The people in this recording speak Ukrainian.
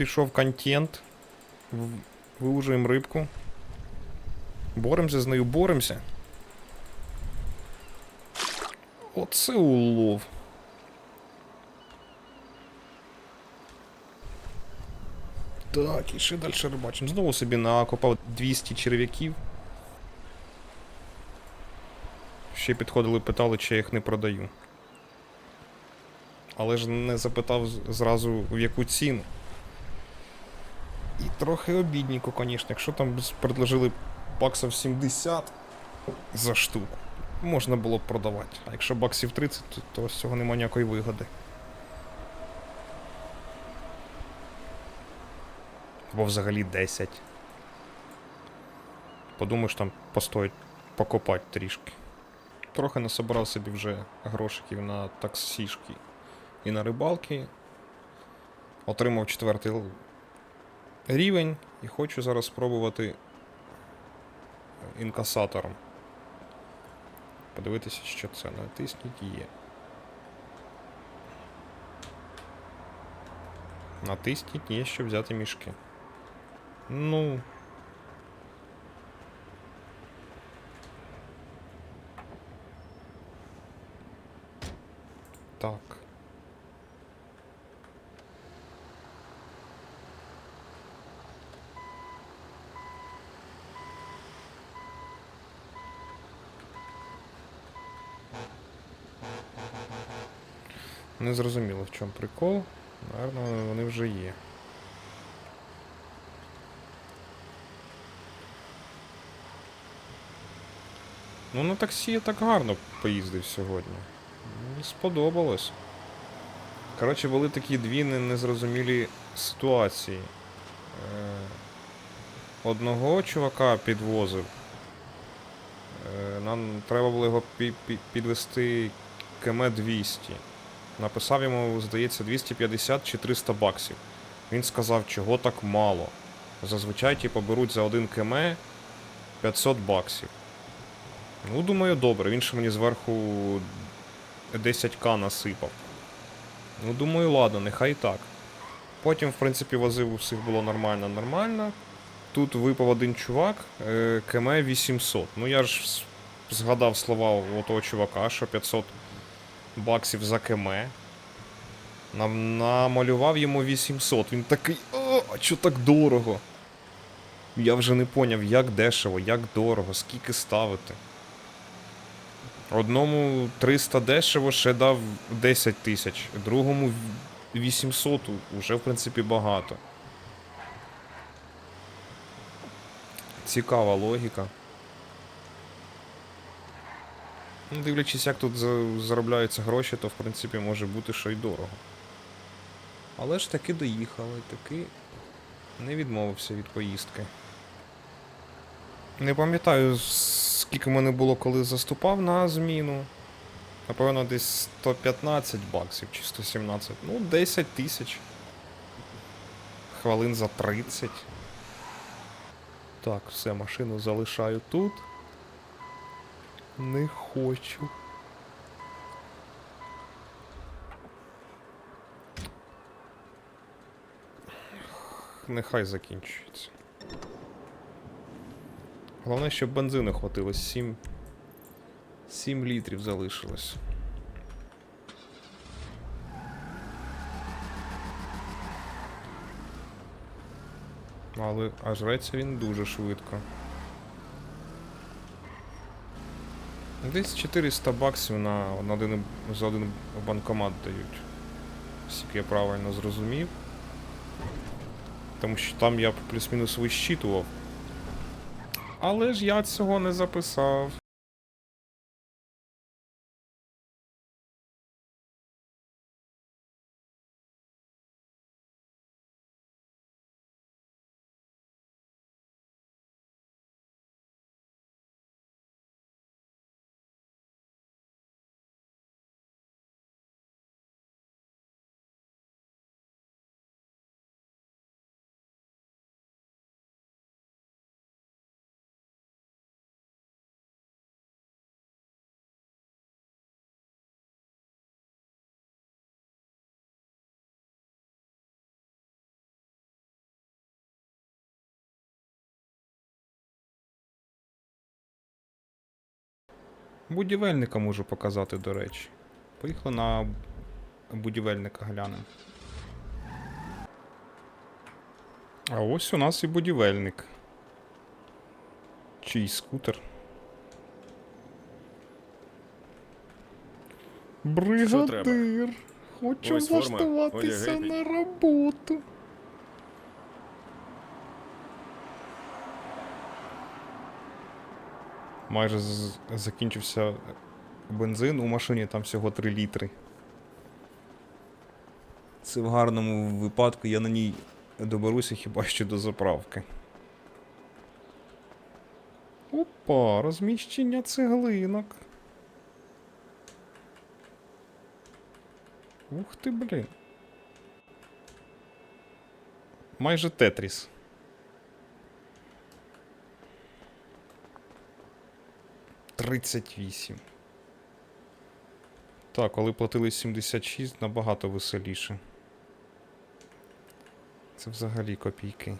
пішов контент. Вилужуємо рибку. Боремося з нею, боремося. Оце улов. Так, і ще далі рибачимо. Знову собі накопав 200 черв'яків. Ще підходили, питали, чи я їх не продаю. Але ж не запитав зразу в яку ціну. І трохи обідніко, звісно. Якщо там предложили баксів 70 за штуку, можна було б продавати. А якщо баксів 30, то, то з цього нема ніякої вигоди. Або взагалі 10. Подумаєш, там постоїть покопати трішки. Трохи насобирав собі вже грошиків на таксішки і на рибалки. Отримав четвертий рівень і хочу зараз спробувати інкасатором. Подивитися, що це. Натисніть є. Натисніть є, щоб взяти мішки. Ну. Так. Не зрозуміло, в чому прикол. Наверно, вони вже є. Ну, на таксі я так гарно поїздив сьогодні. Мені сподобалось. Коротше, були такі дві незрозумілі ситуації. Е, Одного чувака підвозив. Е, Нам треба було його пі- пі- підвести КМ 200. Написав йому, здається, 250 чи 300 баксів. Він сказав, чого так мало. Зазвичай, типу, беруть за один КМ 500 баксів. Ну, думаю, добре. Він ще мені зверху 10к насипав. Ну, думаю, ладно, нехай так. Потім, в принципі, возив усіх було нормально, нормально. Тут випав один чувак, е, КМ 800. Ну я ж згадав слова у того чувака, що 500 баксів за КМ. Нам намалював йому 800. Він такий, о, а чо так дорого? Я вже не поняв, як дешево, як дорого, скільки ставити. Одному 300 дешево ще дав 10 тисяч, другому 800 уже, в принципі, багато. Цікава логіка. Ну, дивлячись, як тут заробляються гроші, то в принципі може бути, що й дорого. Але ж таки доїхали, таки не відмовився від поїздки. Не пам'ятаю, скільки мене було, коли заступав на зміну. Напевно, десь 115 баксів чи 117. Ну, 10 тисяч. Хвилин за 30. Так, все, машину залишаю тут. Не хочу. Нехай закінчується. Головне, щоб бензину хватило. 7. 7 літрів залишилось. Але а жреться він дуже швидко. Десь 400 баксів на, один, за один банкомат дають. Скільки я правильно зрозумів. Тому що там я плюс-мінус вищитував. Але ж я цього не записав. Будівельника можу показати, до речі. Поїхали на будівельника глянемо. А ось у нас і будівельник. Чий скутер. Бригадир. Хочу влаштуватися на роботу. Майже з- закінчився бензин у машині, там всього 3 літри. Це в гарному випадку я на ній доберуся хіба що до заправки. Опа, розміщення цеглинок. Ух ти, блін. Майже Тетріс. Тридцять вісім. Так, коли платили 76, набагато веселіше. Це взагалі копійки.